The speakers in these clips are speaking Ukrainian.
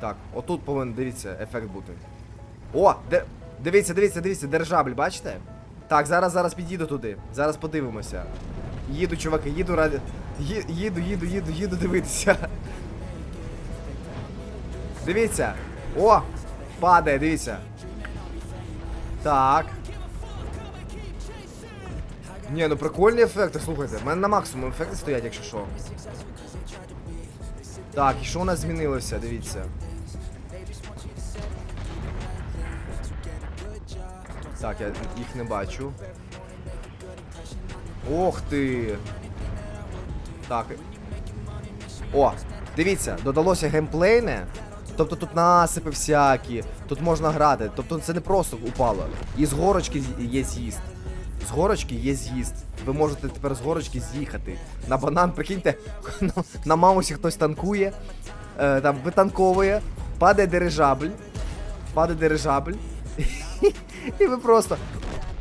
Так, отут повинен, дивіться, ефект бути. О! Де... Дивіться, дивіться, дивіться, держабль, бачите? Так, зараз, зараз під'їду туди. Зараз подивимося. Їду, чуваки, їду ради. Ї- Їду, їду, їду, їду дивитися. Дивіться. О! Падає, дивіться. Так. Ні, ну прикольні ефекти, слухайте. У мене на максимум ефекти стоять, якщо що. Так, і що у нас змінилося, дивіться. Так, я їх не бачу. Ох ти. Так. О, дивіться, додалося геймплейне. Тобто тут насипи всякі, тут можна грати. Тобто це не просто упало. І з горочки є з'їзд. З горочки є з'їзд. Ви можете тепер з горочки з'їхати. На банан, прикиньте, на, маусі хтось танкує, е, там витанковує, падає дирижабль, падає дирижабль. І ви просто.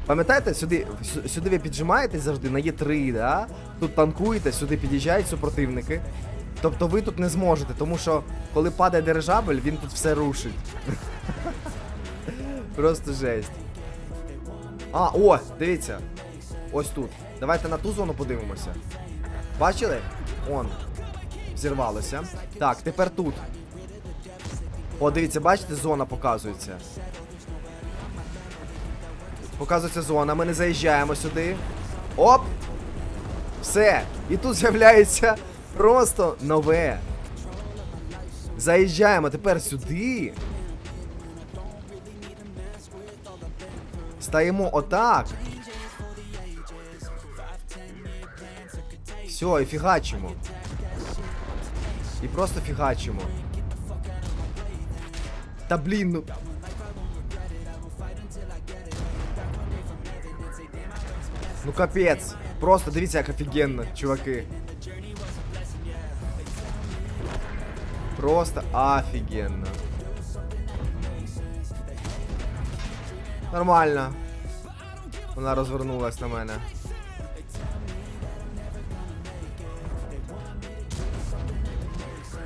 Пам'ятаєте, сюди, сюди ви піджимаєтесь завжди на Є3, да? Тут танкуєте, сюди під'їжджають супротивники. Тобто ви тут не зможете, тому що коли падає дирижабль, він тут все рушить. Просто жесть. А, о, дивіться. Ось тут. Давайте на ту зону подивимося. Бачили? Он. Зірвалося. Так, тепер тут. О, дивіться, бачите, зона показується. Показується зона, ми не заїжджаємо сюди. Оп! Все. І тут з'являється просто нове. Заїжджаємо тепер сюди. Стаємо отак. Все, і фігачимо. І просто фігачимо. Та блін, ну. Ну капець. Просто дивіться, як офігенно, чуваки. Просто офігенно. Нормально. Вона розвернулась на мене.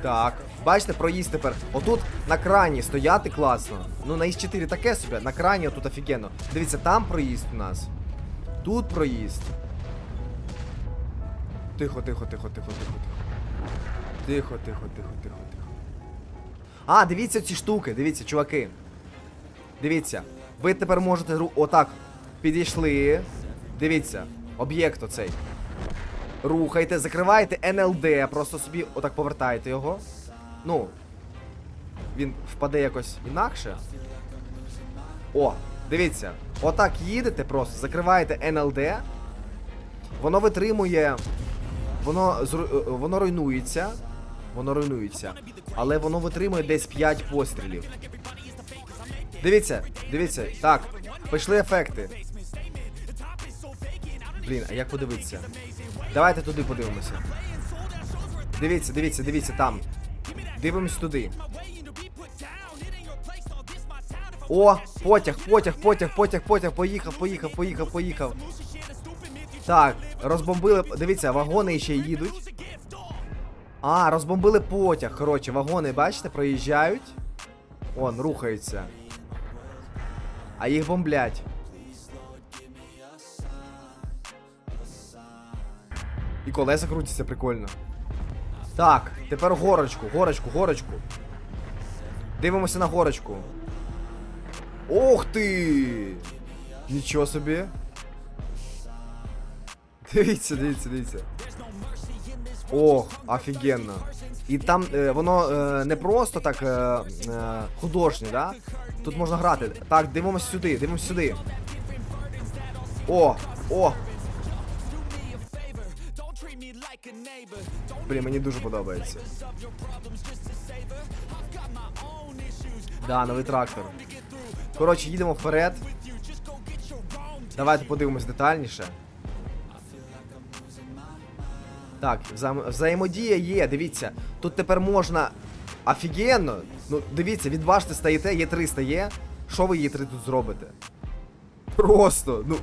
Так. Бачите, проїзд тепер. Отут на крані стояти класно. Ну на Із-4 таке собі, на крані отут офігенно. Дивіться, там проїзд у нас. Тут проїзд. Тихо, тихо, тихо, тихо, тихо, тихо. Тихо, тихо, тихо, тихо, тихо. А, дивіться ці штуки, дивіться, чуваки. Дивіться. Ви тепер можете отак підійшли. Дивіться, об'єкт оцей. Рухайте, закриваєте НЛД, просто собі отак повертаєте його. Ну. Він впаде якось інакше. О, дивіться. Отак їдете просто, закриваєте НЛД. Воно витримує. Воно е, воно руйнується. Воно руйнується. Але воно витримує десь 5 пострілів. Дивіться, дивіться, так, пішли ефекти. Блін, а як подивитися? Давайте туди подивимося. Дивіться, дивіться, дивіться там. Дивимось туди. О, потяг, потяг, потяг, потяг, потяг, поїхав, поїхав, поїхав, поїхав. Так, розбомбили. Дивіться, вагони ще їдуть. А, розбомбили потяг. Коротше, вагони, бачите, проїжджають. Он, рухаються. А їх бомблять. І колеса крутяться прикольно. Так, тепер горочку, горочку, горочку. Дивимося на горочку. Ох ти! Нічого собі. Дивіться, дивіться, дивіться. Ох, офігенно. І там е, воно е, не просто так е, е, художнє, да? Тут можна грати. Так, дивимося сюди, дивимося сюди. О, о! Блін, мені дуже подобається. Да, новий трактор. Коротше, їдемо вперед. Давайте подивимось детальніше. Так, взаєм- взаємодія є, дивіться. Тут тепер можна. Офігенно! Ну, дивіться, від башти стаєте, є 300 є. Що ви є 3 тут зробите? Просто, ну.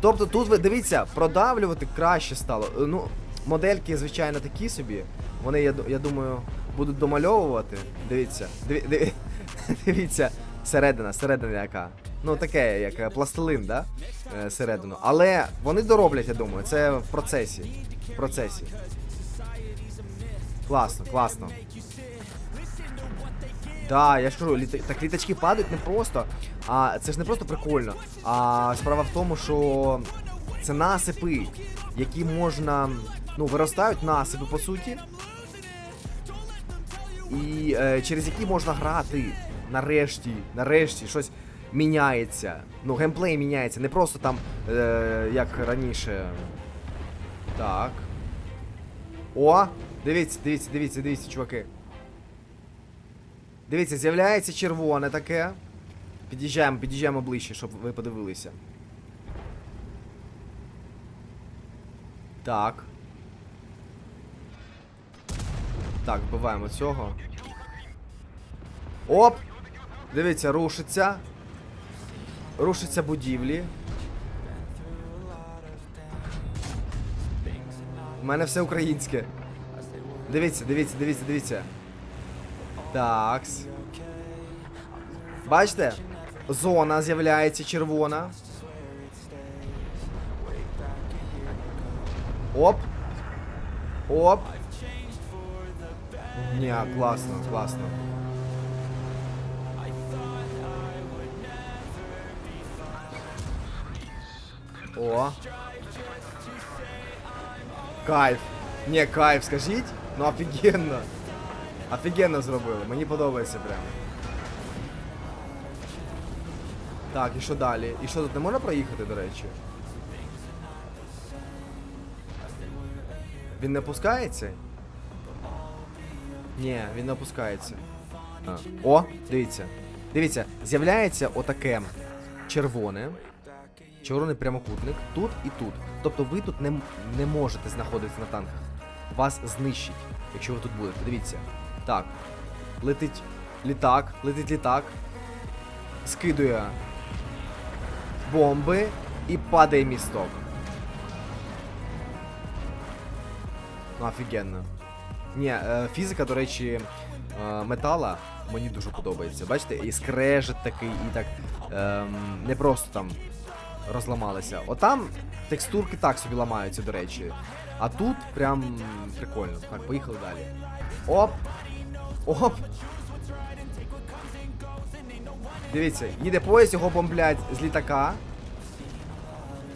Тобто тут ви дивіться, продавлювати краще стало. Е, Ну, модельки, звичайно, такі собі. Вони, я, я думаю, будуть домальовувати. Дивіться, диві, диві, дивіться, середина, середина яка. Ну, таке, як е, пластилин, да? Е, середину. Але вони дороблять, я думаю, це в процесі. В процесі. Класно, класно. Да, я ж кажу, літа... так літачки падають не просто. А це ж не просто прикольно. А справа в тому, що це насипи, які можна. Ну, виростають насипи, по суті. І е, через які можна грати. Нарешті, нарешті, щось міняється. Ну, геймплей міняється. Не просто там, е, як раніше. Так. О! Дивіться, дивіться, дивіться, дивіться, чуваки. Дивіться, з'являється червоне таке. Під'їжджаємо, під'їжджаємо ближче, щоб ви подивилися. Так. Так, вбиваємо цього. Оп! Дивіться, рушиться. Рушиться будівлі. У мене все українське. Дивіться, дивіться, дивіться, дивіться. Такс. Бачите? Зона з'являється червона. Оп. Оп. Ні, класно, класно. О. Кайф. Ні, кайф, скажіть. Ну офігенно. Офігенно зробили, мені подобається прям. Так, і що далі? І що тут не можна проїхати, до речі? Він не опускається? Ні, він не опускається. А. О, дивіться. Дивіться, з'являється отаке червоне. Червоний прямокутник тут і тут. Тобто ви тут не, не можете знаходитися на танках. Вас знищить, якщо ви тут будете. Дивіться. Так. Летить літак, летить літак. Скидує бомби і падає місток. Ну, офігенно. Ні, е, фізика, до речі, е, метала мені дуже подобається. Бачите, і скрежет такий, і так ем, не просто там розламалися. Отам текстурки так собі ламаються, до речі. А тут прям прикольно. Так, поїхали далі. Оп! Оп! Дивіться, їде поїзд, його бомблять з літака.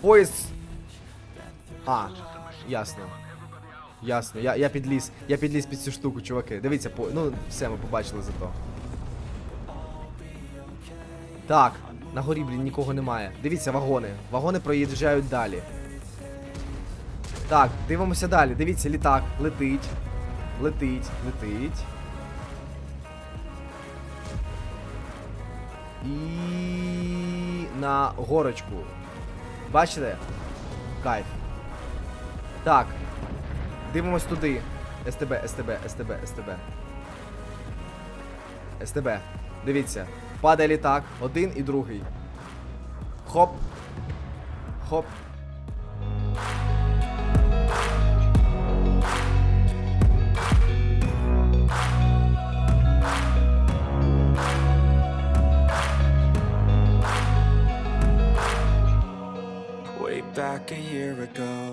Поїзд. А, ясно. Ясно, я, я підліз. Я підліз під цю штуку, чуваки. Дивіться, по... ну все, ми побачили зато. Так, на горі, блін, нікого немає. Дивіться, вагони. Вагони проїжджають далі. Так, дивимося далі. Дивіться, літак летить. Летить, летить. І на горочку. Бачите? Кайф. Так. Дивимось туди. СТБ, СТБ, СТБ, СТБ. СТБ. Дивіться. Падає літак. Один і другий. Хоп. Хоп. Back a year ago,